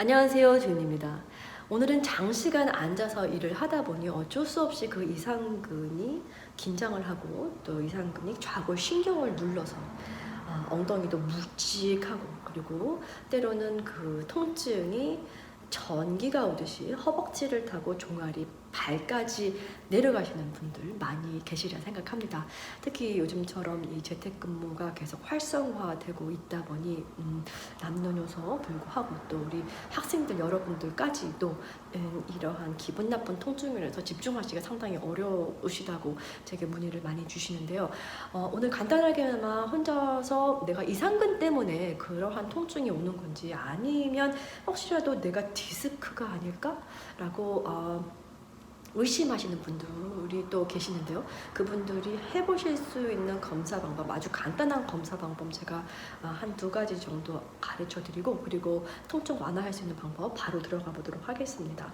안녕하세요, 주인입니다. 오늘은 장시간 앉아서 일을 하다 보니 어쩔 수 없이 그 이상근이 긴장을 하고 또 이상근이 좌골 신경을 눌러서 아, 엉덩이도 묵직하고 그리고 때로는 그 통증이 전기가 오듯이 허벅지를 타고 종아리 발까지 내려가시는 분들 많이 계시리라 생각합니다. 특히 요즘처럼 이 재택근무가 계속 활성화되고 있다 보니 음, 남녀노소 불구하고 또 우리 학생들 여러분들까지도 음, 이러한 기분 나쁜 통증으로 해서 집중하시기가 상당히 어려우시다고 제게 문의를 많이 주시는데요. 어, 오늘 간단하게나마 혼자서 내가 이상근 때문에 그러한 통증이 오는 건지 아니면 혹시라도 내가 디스크가 아닐까라고 어, 의심하시는 분들이 또 계시는데요. 그분들이 해보실 수 있는 검사 방법, 아주 간단한 검사 방법 제가 아, 한두 가지 정도 가르쳐 드리고, 그리고 통증 완화할 수 있는 방법 바로 들어가 보도록 하겠습니다.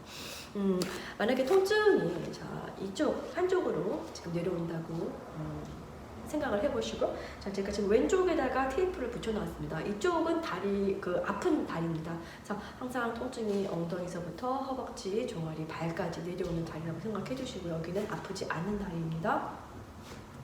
음, 만약에 통증이 자, 이쪽, 한쪽으로 지금 내려온다고 음, 생각을 해보시고, 자, 제가 지금 왼쪽에다가 테이프를 붙여놨습니다. 이쪽은 다리, 그 아픈 다리입니다. 그래서 항상 통증이 엉덩이서부터 허벅지, 종아리, 발까지 내려오는 다리라고 생각해 주시고 여기는 아프지 않은 다리입니다.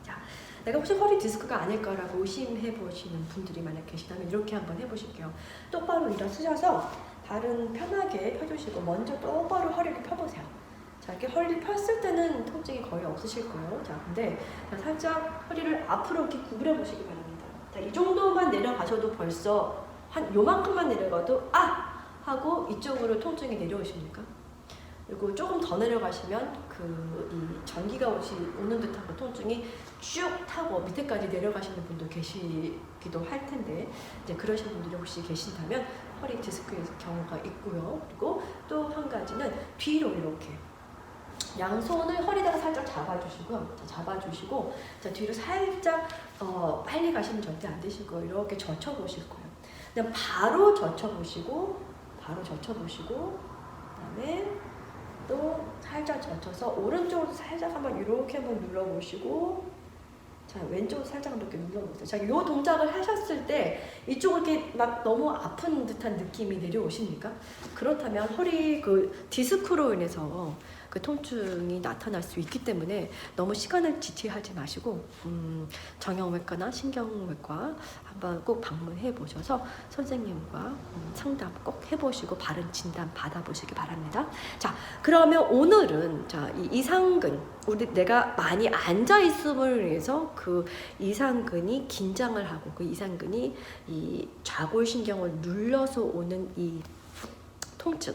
자, 내가 혹시 허리 디스크가 아닐까라고 의심해 보시는 분들이 만약 계시다면 이렇게 한번 해보실게요. 똑바로 일어서셔서 발은 편하게 펴주시고 먼저 똑바로 허리를 펴보세요. 자, 이렇게 허리를 폈을 때는 통증이 거의 없으실 거예요. 자, 근데 자, 살짝 허리를 앞으로 이렇게 구부려 보시기 바랍니다. 자, 이 정도만 내려가셔도 벌써 한 요만큼만 내려가도 아! 하고 이쪽으로 통증이 내려오십니까? 그리고 조금 더 내려가시면 그이 전기가 오시 오는 그 통증이 쭉 타고 밑에까지 내려가시는 분도 계시기도 할 텐데 이제 그러신 분들이 혹시 계신다면 허리 디스크의 경우가 있고요. 그리고 또 한 가지는 뒤로 이렇게 양손을 허리다가 살짝 잡아주시고요. 자, 잡아주시고 자 뒤로 살짝 어, 빨리 가시면 절대 안 되시고 이렇게 젖혀보실 거예요. 그냥 바로 젖혀보시고 바로 젖혀보시고 그다음에 또 살짝 젖혀서 오른쪽으로 살짝 한번 이렇게 한번 눌러보시고 자 왼쪽으로 살짝 이렇게 눌러보세요. 자, 이 동작을 하셨을 때 이쪽 이렇게 막 너무 아픈 듯한 느낌이 내려오십니까? 그렇다면 허리 그 디스크로 인해서 그 통증이 나타날 수 있기 때문에 너무 시간을 지체하지 마시고 음, 정형외과나 신경외과 한번 꼭 방문해 보셔서 선생님과 음, 상담 꼭 해보시고 바른 진단 받아보시기 바랍니다. 자, 그러면 오늘은 자, 이 이상근 우리 내가 많이 앉아 있음을 위해서 그 이상근이 긴장을 하고 그 이상근이 이 좌골신경을 눌러서 오는 이 통증.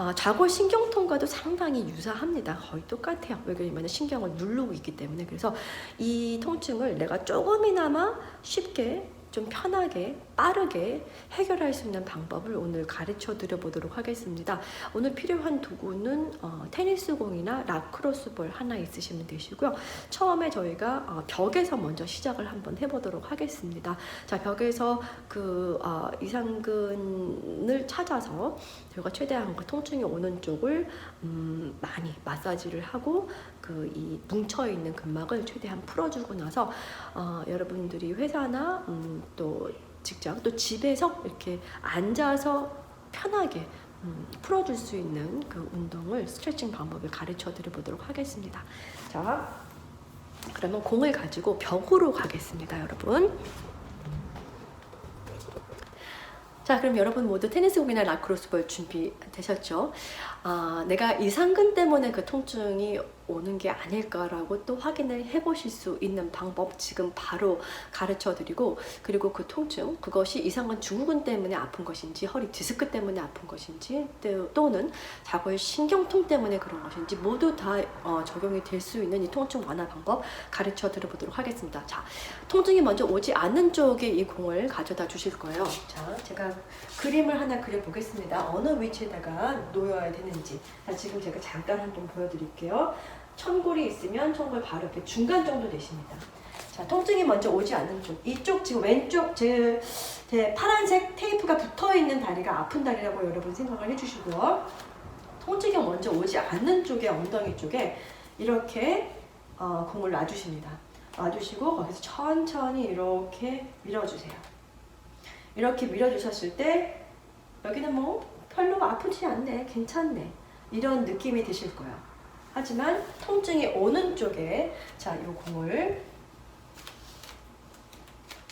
아, 좌골 신경통과도 상당히 유사합니다. 거의 똑같아요. 왜냐면 신경을 누르고 있기 때문에 그래서 이 통증을 내가 조금이나마 쉽게 좀 편하게 빠르게 해결할 수 있는 방법을 오늘 가르쳐 드려 보도록 하겠습니다. 오늘 필요한 도구는 어, 테니스 공이나 라크로스 볼 하나 있으시면 되시고요. 처음에 저희가 어, 벽에서 먼저 시작을 한번 해보도록 하겠습니다. 자 벽에서 그 어, 이상근을 찾아서 저희가 최대한 그 통증이 오는 쪽을 음, 많이 마사지를 하고 그 이 뭉쳐 있는 근막을 최대한 풀어주고 나서 어, 여러분들이 회사나 음, 또 직장 또 집에서 이렇게 앉아서 편하게 음, 풀어줄 수 있는 그 운동을 스트레칭 방법을 가르쳐 드려보도록 하겠습니다. 자, 그러면 공을 가지고 벽으로 가겠습니다, 여러분. 자, 그럼 여러분 모두 테니스 공이나 라크로스 볼 준비 되셨죠? 아, 내가 이 상근 때문에 그 통증이 오는 게 아닐까라고 또 확인을 해보실 수 있는 방법 지금 바로 가르쳐 드리고 그리고 그 통증 그것이 이상근 증후군 때문에 아픈 것인지 허리 디스크 때문에 아픈 것인지 또- 또는 좌골 신경통 때문에 그런 것인지 모두 다 어, 적용이 될 수 있는 이 통증 완화 방법 가르쳐 드려보도록 하겠습니다. 자, 통증이 먼저 오지 않는 쪽에 이 공을 가져다 주실 거예요. 자, 제가 그림을 하나 그려보겠습니다. 어느 위치에다가 놓여야 되는지. 자, 지금 제가 잠깐 한번 보여드릴게요. 천골이 있으면 천골 바로 이렇게 중간 정도 되십니다. 자, 통증이 먼저 오지 않는 쪽. 이쪽 지금 왼쪽 제, 제 파란색 테이프가 붙어 있는 다리가 아픈 다리라고 여러분 생각을 해주시고요. 통증이 먼저 오지 않는 쪽에 엉덩이 쪽에 이렇게 어, 공을 놔주십니다. 놔주시고 거기서 천천히 이렇게 밀어주세요. 이렇게 밀어주셨을 때 여기는 뭐 별로 아프지 않네, 괜찮네. 이런 느낌이 드실 거예요. 하지만 통증이 오는 쪽에 자, 이 공을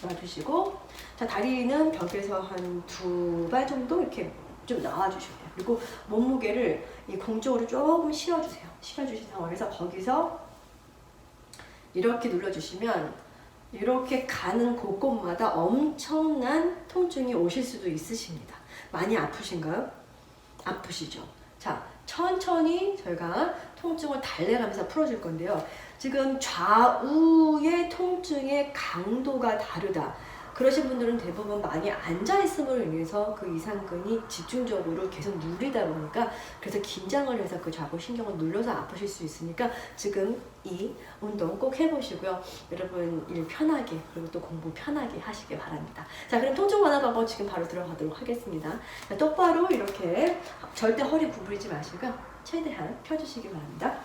놔주시고 자, 다리는 벽에서 한 두 발 정도 이렇게 좀 나와주시면 돼요. 그리고 몸무게를 이 공 쪽으로 조금 실어주세요. 실어주신 상황에서 거기서 이렇게 눌러주시면 이렇게 가는 곳곳마다 엄청난 통증이 오실 수도 있으십니다. 많이 아프신가요? 아프시죠? 자, 천천히 저희가 통증을 달래가면서 풀어줄 건데요. 지금 좌우의 통증의 강도가 다르다. 그러신 분들은 대부분 많이 앉아있음으로 인해서 그 이상근이 집중적으로 계속 누리다 보니까 그래서 긴장을 해서 그 좌우 신경을 눌러서 아프실 수 있으니까 지금 이 운동 꼭 해보시고요. 여러분 일 편하게 그리고 또 공부 편하게 하시길 바랍니다. 자 그럼 통증 완화 방법 지금 바로 들어가도록 하겠습니다. 자, 똑바로 이렇게 절대 허리 구부리지 마시고 최대한 펴주시기 바랍니다.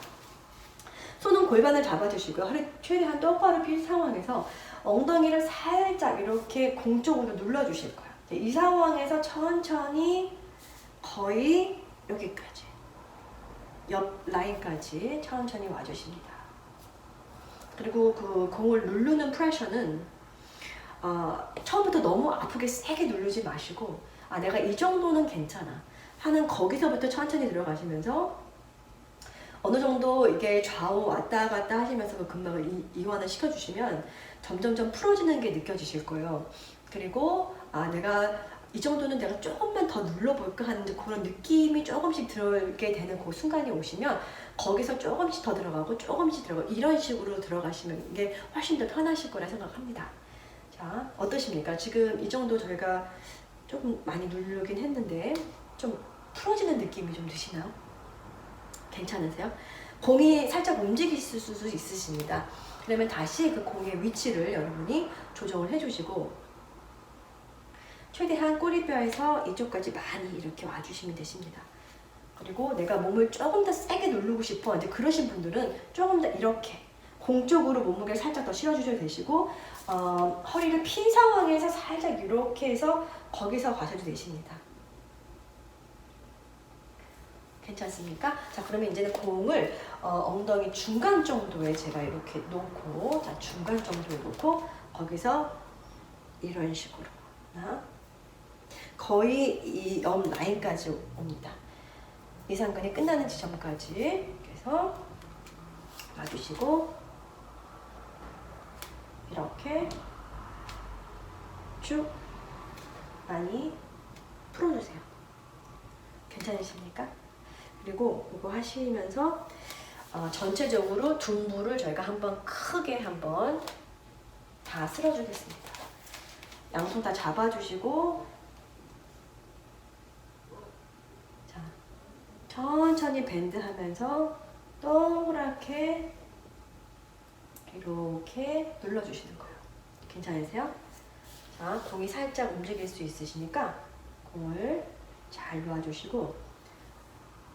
손은 골반을 잡아주시고요. 허리 최대한 똑바로 핀 상황에서 엉덩이를 살짝 이렇게 공 쪽으로 눌러주실 거예요. 이 상황에서 천천히 거의 여기까지 옆 라인까지 천천히 와주십니다. 그리고 그 공을 누르는 프레셔는 어, 처음부터 너무 아프게 세게 누르지 마시고 아 내가 이 정도는 괜찮아 하는 거기서부터 천천히 들어가시면서 어느 정도 이게 좌우 왔다 갔다 하시면서 그 근막을 이- 이완을 시켜주시면 점점점 풀어지는 게 느껴지실 거예요. 그리고 아 내가 이 정도는 내가 조금만 더 눌러볼까 하는 그런 느낌이 조금씩 들게 되는 그 순간이 오시면 거기서 조금씩 더 들어가고 조금씩 들어가고 이런 식으로 들어가시면 이게 훨씬 더 편하실 거라 생각합니다. 자 어떠십니까? 지금 이 정도 저희가 조금 많이 누르긴 했는데 좀 풀어지는 느낌이 좀 드시나요? 괜찮으세요? 공이 살짝 움직이실 수도 있으십니다. 그러면 다시 그 공의 위치를 여러분이 조정을 해주시고 최대한 꼬리뼈에서 이쪽까지 많이 이렇게 와주시면 되십니다. 그리고 내가 몸을 조금 더 세게 누르고 싶어 이제 그러신 분들은 조금 더 이렇게 공 쪽으로 몸무게를 살짝 더 실어주셔도 되시고 어, 허리를 핀 상황에서 살짝 이렇게 해서 거기서 가셔도 되십니다. 괜찮습니까? 자 그러면 이제는 공을 어, 엉덩이 중간 정도에 제가 이렇게 놓고 자 중간 정도에 놓고 거기서 이런 식으로 하나 거의 이 옆 라인까지 옵니다. 이상근이 끝나는 지점까지 그래서 놔두시고 이렇게 쭉 많이 풀어주세요. 괜찮으십니까? 그리고 이거 하시면서 어, 전체적으로 둔부를 저희가 한번 크게 한번 다 쓸어주겠습니다. 양손 다 잡아주시고 자 천천히 밴드하면서 동그랗게 이렇게 눌러주시는 거예요. 괜찮으세요? 자 공이 살짝 움직일 수 있으시니까 공을 잘 놓아주시고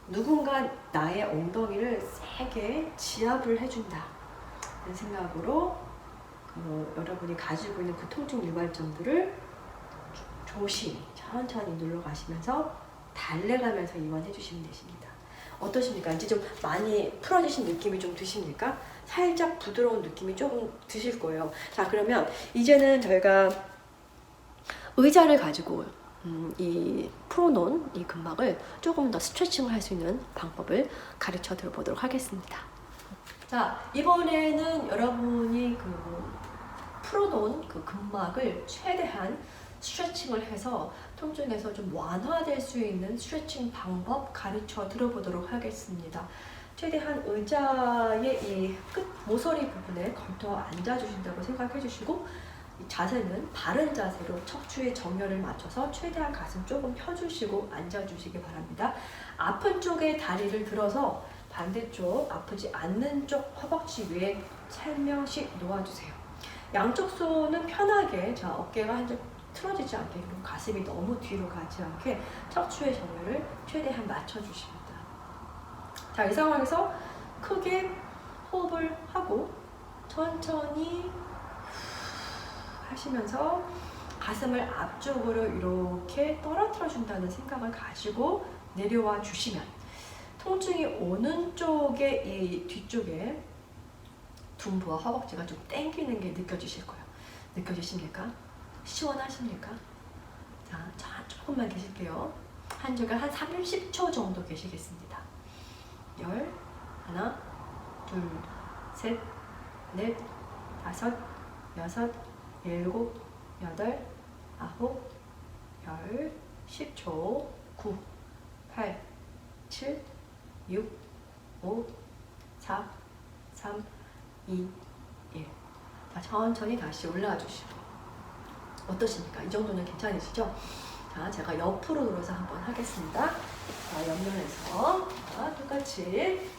누군가 나의 엉덩이를 세게 지압을 해준다. 는 생각으로 그 여러분이 가지고 있는 그 통증 유발점들을 조심히 천천히 눌러 가시면서 달래가면서 이완해 주시면 되십니다. 어떠십니까? 이제 좀 많이 풀어지신 느낌이 좀 드십니까? 살짝 부드러운 느낌이 조금 드실 거예요. 자, 그러면 이제는 저희가 의자를 가지고 음, 이 풀어놓은 이 근막을 조금 더 스트레칭을 할 수 있는 방법을 가르쳐 드려보도록 하겠습니다. 자, 이번에는 여러분이 그 풀어놓은 그 근막을 최대한 스트레칭을 해서 통증에서 좀 완화될 수 있는 스트레칭 방법 가르쳐 들어보도록 하겠습니다. 최대한 의자의 이 끝 모서리 부분에 걸터 앉아주신다고 생각해 주시고 이 자세는 바른 자세로 척추의 정렬을 맞춰서 최대한 가슴 조금 펴주시고 앉아주시기 바랍니다. 아픈 쪽에 다리를 들어서 반대쪽 아프지 않는 쪽 허벅지 위에 살며시 놓아주세요. 양쪽 손은 편하게 자 어깨가 한쪽 틀어지지 않게 가슴이 너무 뒤로 가지 않게 척추의 정렬을 최대한 맞춰주십니다. 자, 이 상황에서 크게 호흡을 하고 천천히 하시면서 가슴을 앞쪽으로 이렇게 떨어뜨려 준다는 생각을 가지고 내려와 주시면 통증이 오는 쪽에 이 뒤쪽에 둔부와 허벅지가 좀 땡기는 게 느껴지실 거예요. 느껴지십니까? 시원하십니까? 자, 자 조금만 계실게요. 한 줄에 한 30초 정도 계시겠습니다. 열, 하나, 둘, 셋, 넷, 다섯, 여섯, 일곱, 여덟, 아홉, 열, 10초, 9, 8, 7, 6, 5, 4, 3, 2, 1. 자, 천천히 다시 올라와 주시고. 어떠십니까? 이 정도는 괜찮으시죠? 자, 제가 옆으로 돌아서 한번 하겠습니다. 자, 옆면에서. 자, 똑같이.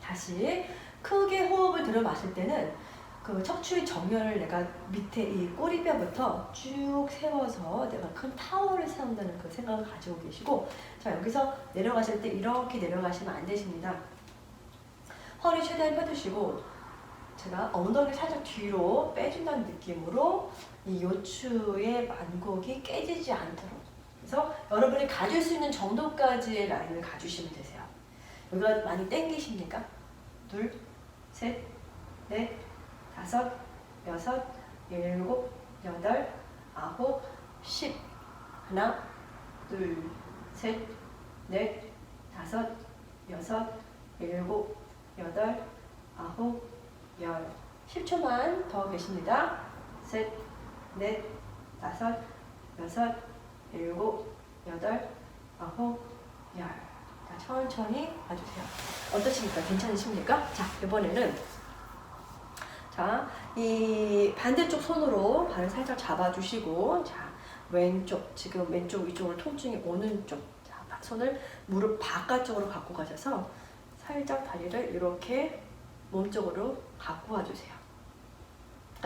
다시 크게 호흡을 들어 마실 때는 그 척추의 정면을 내가 밑에 이 꼬리뼈부터 쭉 세워서 내가 큰 타워를 세운다는 그 생각을 가지고 계시고 자 여기서 내려가실 때 이렇게 내려가시면 안 되십니다. 허리 최대한 펴두시고 제가 엉덩이 살짝 뒤로 빼준다는 느낌으로 이 요추의 만곡이 깨지지 않도록 그래서 여러분이 가질 수 있는 정도까지의 라인을 가주시면 되세요. 여기가 많이 땡기십니까? 둘, 셋, 넷, 다섯, 여섯, 일곱, 여덟, 아홉, 십. 하나, 둘, 셋, 넷, 다섯, 여섯, 일곱, 여덟, 아홉, 열. 10초만 더 계십니다. 셋, 넷, 다섯, 여섯, 일곱, 여덟, 아홉, 열. 자, 천천히 봐주세요. 어떠십니까? 괜찮으십니까? 자, 이번에는 자, 이 반대쪽 손으로 발을 살짝 잡아주시고, 자, 왼쪽, 지금 왼쪽 위쪽으로 통증이 오는 쪽, 자, 손을 무릎 바깥쪽으로 갖고 가셔서 살짝 다리를 이렇게 몸쪽으로 갖고 와주세요.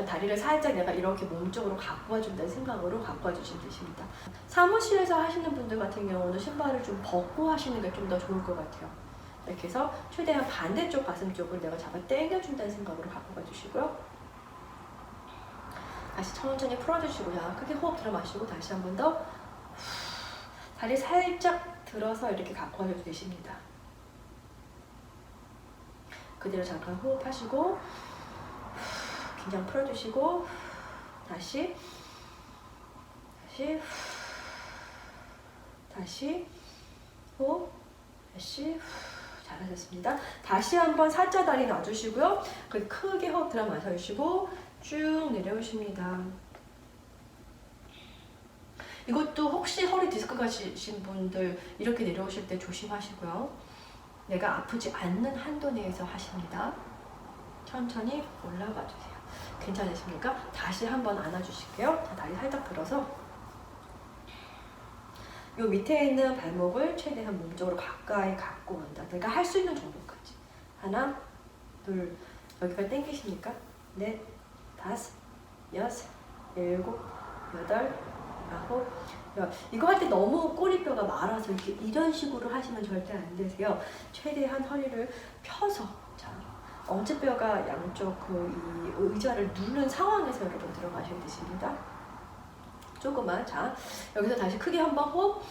다리를 살짝 내가 이렇게 몸쪽으로 갖고 와준다는 생각으로 갖고 와주시면 되십니다. 사무실에서 하시는 분들 같은 경우는 신발을 좀 벗고 하시는 게 좀 더 좋을 것 같아요. 이렇게 해서 최대한 반대쪽 가슴 쪽을 내가 잡아 당겨준다는 생각으로 갖고 가주시고요. 다시 천천히 풀어주시고 자 크게 호흡 들어 마시고 다시 한 번 더 다리 살짝 들어서 이렇게 갖고 와줘도 되십니다. 그대로 잠깐 호흡하시고 긴장 풀어주시고 다시 다시 다시 호흡 다시 잘하셨습니다. 다시 한번 사자 다리 놔주시고요. 그 크게 호흡 들어 마셔주시고 쭉 내려오십니다. 이것도 혹시 허리 디스크 가신 분들 이렇게 내려오실 때 조심하시고요. 내가 아프지 않는 한도 내에서 하십니다. 천천히 올라가 주세요. 괜찮으십니까? 다시 한번 안아주실게요. 자, 다리 살짝 들어서 요 밑에 있는 발목을 최대한 몸쪽으로 가까이 갖고 온다. 내가 할수 있는 정도까지. 하나, 둘, 여기까지 당기십니까? 넷, 다섯, 여섯, 일곱, 여덟, 아홉, 열. 이거 할 때 너무 꼬리뼈가 말아서 이렇게 이런 식으로 하시면 절대 안 되세요. 최대한 허리를 펴서 자 엄지뼈가 양쪽 그 이 의자를 누른 상황에서 여러분 들어가셔야 되십니다. 조금만 자 여기서 다시 크게 한번 호흡.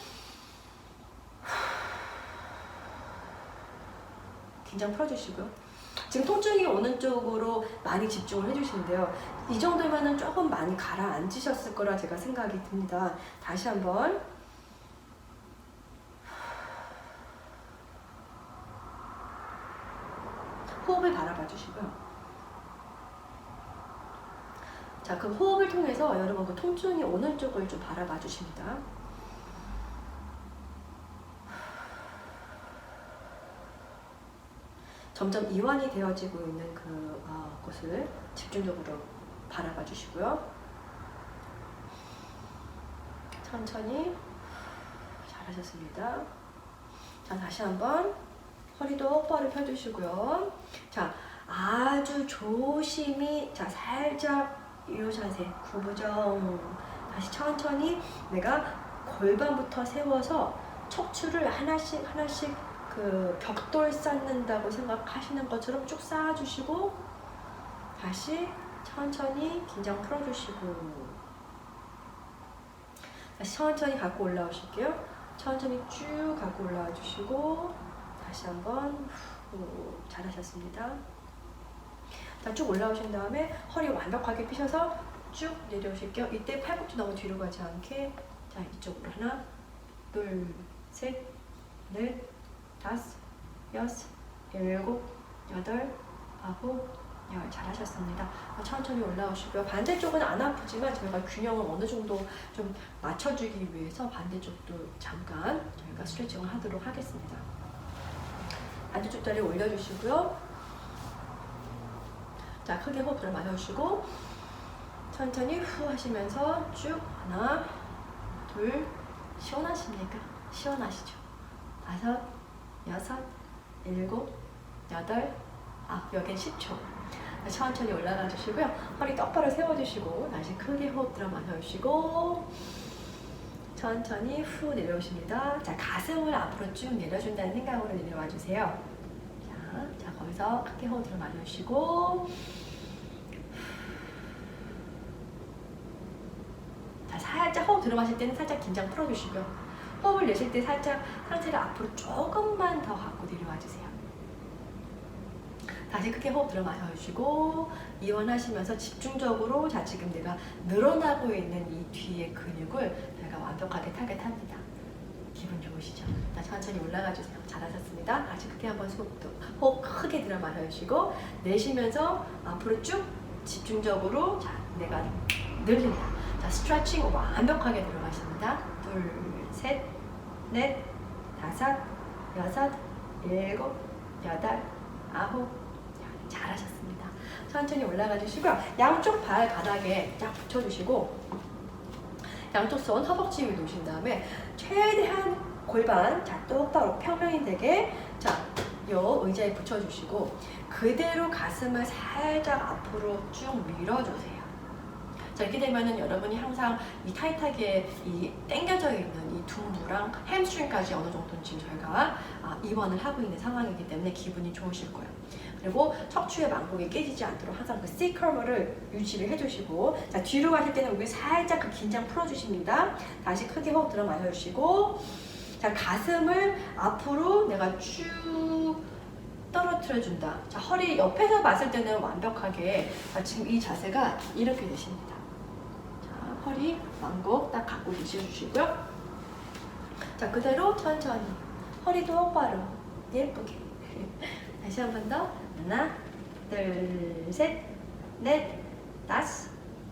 긴장 풀어주시고요. 지금 통증이 오는 쪽으로 많이 집중을 해주시는데요. 이 정도면은 조금 많이 가라앉으셨을 거라 제가 생각이 듭니다. 다시 한번. 호흡을 바라봐 주시고요. 자, 그 호흡을 통 해서 여러분 그 통증이 오는 쪽을 좀 바라봐 주십니다. 점점 이완이 되어지고 있는 그 어, 곳을 집중적으로 바라봐 주시고요. 천천히 잘하셨습니다. 자, 다시 한번 허리도 똑바로 펴주시고요. 자, 아주 조심히 자 살짝 이 자세 구부정 다시 천천히 내가 골반부터 세워서 척추를 하나씩 하나씩 그 벽돌 쌓는다고 생각하시는 것처럼 쭉 쌓아주시고 다시 천천히 긴장 풀어주시고 다시 천천히 갖고 올라오실게요. 천천히 쭉 갖고 올라와 주시고 다시 한번 후, 잘하셨습니다. 자, 쭉 올라오신 다음에 허리 완벽하게 펴셔서 쭉 내려오실게요. 이때 팔꿈치 너무 뒤로 가지 않게 자 이쪽으로 하나, 둘, 셋, 넷, 다섯, 여섯, 일곱, 여덟, 아홉, 열 잘하셨습니다. 천천히 올라오시고요. 반대쪽은 안 아프지만 저희가 균형을 어느 정도 좀 맞춰주기 위해서 반대쪽도 잠깐 저희가 스트레칭을 하도록 하겠습니다. 반대쪽 다리 올려주시고요. 자, 크게 호흡 들어 마셔주시고 천천히 후 하시면서 쭉 하나, 둘, 시원하십니까? 시원하시죠? 다섯, 여섯, 일곱, 여덟, 아홉, 여긴 10초. 천천히 올라가 주시고요. 허리 똑바로 세워주시고 다시 크게 호흡 들어 마셔주시고 천천히 후 내려오십니다. 자 가슴을 앞으로 쭉 내려준다는 생각으로 내려와 주세요. 자, 자 거기서 크게 호흡 들어 마셔주시고 자 살짝 호흡 들어 마실 때는 살짝 긴장 풀어주시고요. 호흡을 내쉴 때 살짝 상체를 앞으로 조금만 더 갖고 내려와 주세요. 다시 크게 호흡 들어 마셔주시고 이완하시면서 집중적으로 자 지금 내가 늘어나고 있는 이 뒤의 근육을 내가 완벽하게 타겟합니다. 기분 좋으시죠? 자 천천히 올라가 주세요. 잘하셨습니다. 다시 크게 한번 호흡, 호흡 크게 들어 마셔주시고 내쉬면서 앞으로 쭉 집중적으로 자 내가 늘린다. 자 스트레칭 완벽하게 들어가십니다. 둘, 셋, 넷, 다섯, 여섯, 일곱, 여덟, 아홉, 잘하셨습니다. 천천히 올라가 주시고요. 양쪽 발 바닥에 딱 붙여주시고 양쪽 손 허벅지 위에 놓으신 다음에 최대한 골반 자 똑바로 평면이 되게 자요 의자에 붙여주시고 그대로 가슴을 살짝 앞으로 쭉 밀어주세요. 자 이렇게 되면은 여러분이 항상 이 타이트하게 이 당겨져 있는 이 둔부랑 햄스트링까지 어느 정도는 지금 저희가 아, 입원을 하고 있는 상황이기 때문에 기분이 좋으실 거예요. 그리고 척추의 망곡이 깨지지 않도록 항상 그 C 커브를 유지를 해주시고 자 뒤로 가실 때는 여기 살짝 그 긴장 풀어주십니다. 다시 크게 호흡 들어 마셔주시고 자 가슴을 앞으로 내가 쭉 떨어뜨려 준다. 자 허리 옆에서 봤을 때는 완벽하게 자, 지금 이 자세가 이렇게 되십니다. 자 허리 망곡 딱 갖고 계셔주시고요. 자 그대로 천천히 허리 똑바로 예쁘게 다시 한 번 더. 하나, 둘, 셋, 넷, 다섯,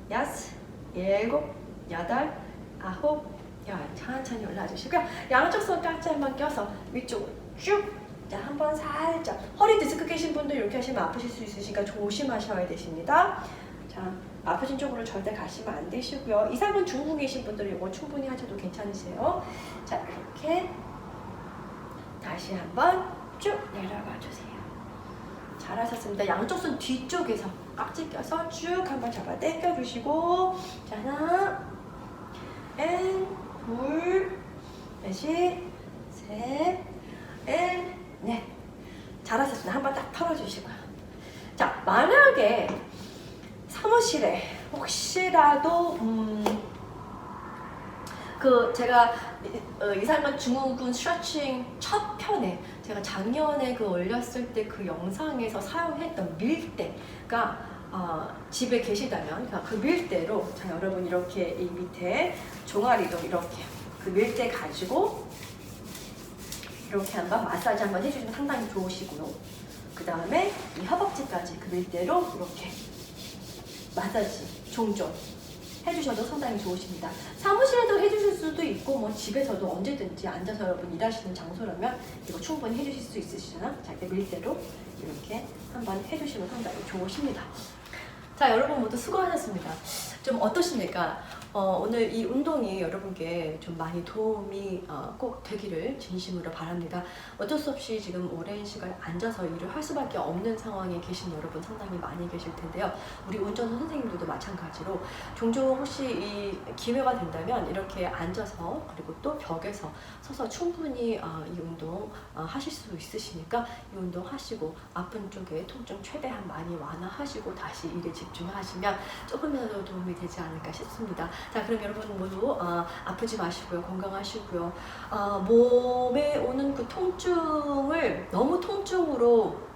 여섯, 일곱, 여덟, 아홉, 열. 천천히 올라주시고요. 양쪽 손 깍지 한번 껴서 위쪽으로 쭉. 자, 한번 살짝. 허리 디스크 계신 분들 이렇게 하시면 아프실 수 있으시니까 조심하셔야 되십니다. 자, 아프신 쪽으로 절대 가시면 안 되시고요. 이상은 중풍이신 분들 이거 충분히 하셔도 괜찮으세요. 자, 이렇게 다시 한번 쭉 내려가 주세요. 잘하셨습니다. 양쪽 손 뒤쪽에서 깍지 껴서 쭉 한번 잡아 당겨 주시고 자 하나 앤, 둘, 넷이 셋, 앤, 넷 잘하셨습니다. 한번 딱 털어주시고요. 자 만약에 사무실에 혹시라도 음, 그 제가 어, 이상한 증후군 스트레칭 첫 편에 제가 작년에 그 올렸을 때 그 영상에서 사용했던 밀대가 어, 집에 계시다면 그러니까 그 밀대로 자 여러분 이렇게 이 밑에 종아리도 이렇게 그 밀대 가지고 이렇게 한번 마사지 한번 해주시면 상당히 좋으시고요. 그 다음에 이 허벅지까지 그 밀대로 이렇게 마사지 종종 해주셔도 상당히 좋으십니다. 사무실에도 해주실 수도 있고 뭐 집에서도 언제든지 앉아서 여러분 일하시는 장소라면 이거 충분히 해주실 수 있으시잖아. 자, 이렇게 밀대로 이렇게 한번 해주시면 상당히 좋으십니다. 자, 여러분 모두 수고하셨습니다. 좀 어떠십니까? 어, 오늘 이 운동이 여러분께 좀 많이 도움이 어, 꼭 되기를 진심으로 바랍니다. 어쩔 수 없이 지금 오랜 시간 앉아서 일을 할 수밖에 없는 상황에 계신 여러분 상당히 많이 계실 텐데요. 우리 운전사 선생님들도 마찬가지로 종종 혹시 이 기회가 된다면 이렇게 앉아서 그리고 또 벽에서 서서 충분히 어, 이 운동 어, 하실 수 있으시니까 이 운동 하시고 아픈 쪽에 통증 최대한 많이 완화하시고 다시 일에 집중하시면 조금이라도 도움이 되지 않을까 싶습니다. 자, 그럼 여러분 모두 아, 아프지 마시고요. 건강하시고요. 아, 몸에 오는 그 통증을 너무 통증으로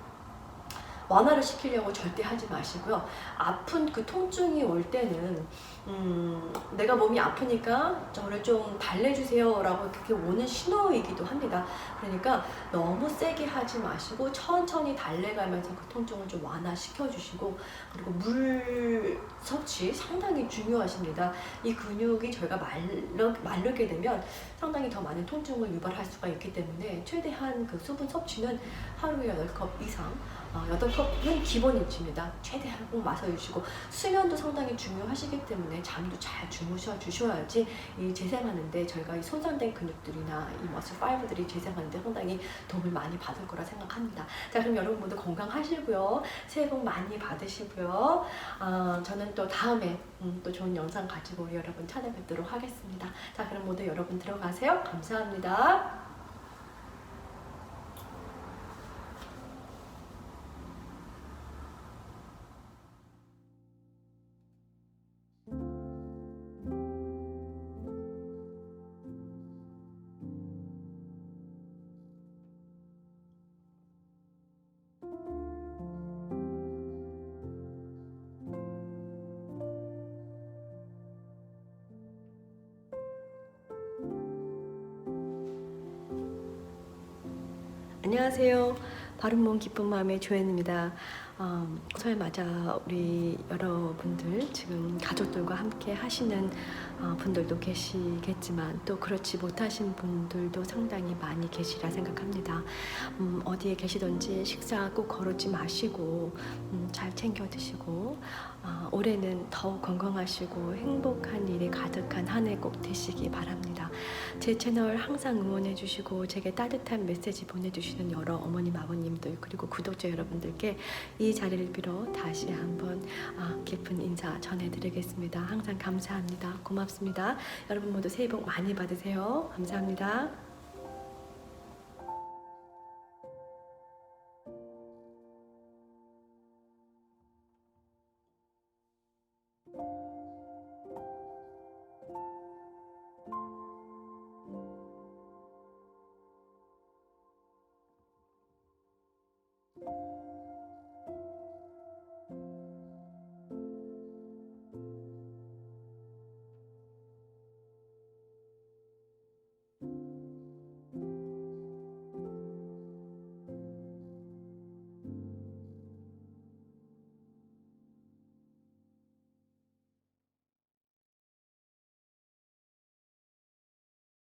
완화를 시키려고 절대 하지 마시고요. 아픈 그 통증이 올 때는 음, 내가 몸이 아프니까 저를 좀 달래주세요라고 그렇게 오는 신호이기도 합니다. 그러니까 너무 세게 하지 마시고 천천히 달래가면서 그 통증을 좀 완화시켜 주시고 그리고 물 섭취 상당히 중요하십니다. 이 근육이 저희가 말르, 마르게 되면 상당히 더 많은 통증을 유발할 수가 있기 때문에 최대한 그 수분 섭취는 하루에 8컵 이상 어, 8컵은 기본 일치입니다. 최대한 꼭 마셔 주시고 수면도 상당히 중요하시기 때문에 잠도 잘 주무셔 주셔야지 이 재생하는데 저희가 이 손상된 근육들이나 이 머슬 파이브들이 재생하는데 상당히 도움을 많이 받을 거라 생각합니다. 자 그럼 여러분 모두 건강하시고요. 새해 복 많이 받으시고요. 어, 저는 또 다음에 음, 또 좋은 영상 가지고 여러분 찾아뵙도록 하겠습니다. 자 그럼 모두 여러분 들어가세요. 감사합니다. 안녕하세요. 바른 몸 기쁜 마음의 조연입니다. 음, 설 맞아 우리 여러분들 지금 가족들과 함께 하시는 어, 분들도 계시겠지만 또 그렇지 못하신 분들도 상당히 많이 계시라 생각합니다. 음, 어디에 계시든지 식사 꼭 거르지 마시고 음, 잘 챙겨 드시고 어, 올해는 더욱 건강하시고 행복한 일이 가득한 한 해 꼭 되시기 바랍니다. 제 채널 항상 응원해 주시고 제게 따뜻한 메시지 보내주시는 여러 어머님 아버님들 그리고 구독자 여러분들께 이 자리를 빌어 다시 한번 아, 깊은 인사 전해드리겠습니다. 항상 감사합니다. 고맙습니다. 여러분 모두 새해 복 많이 받으세요. 감사합니다.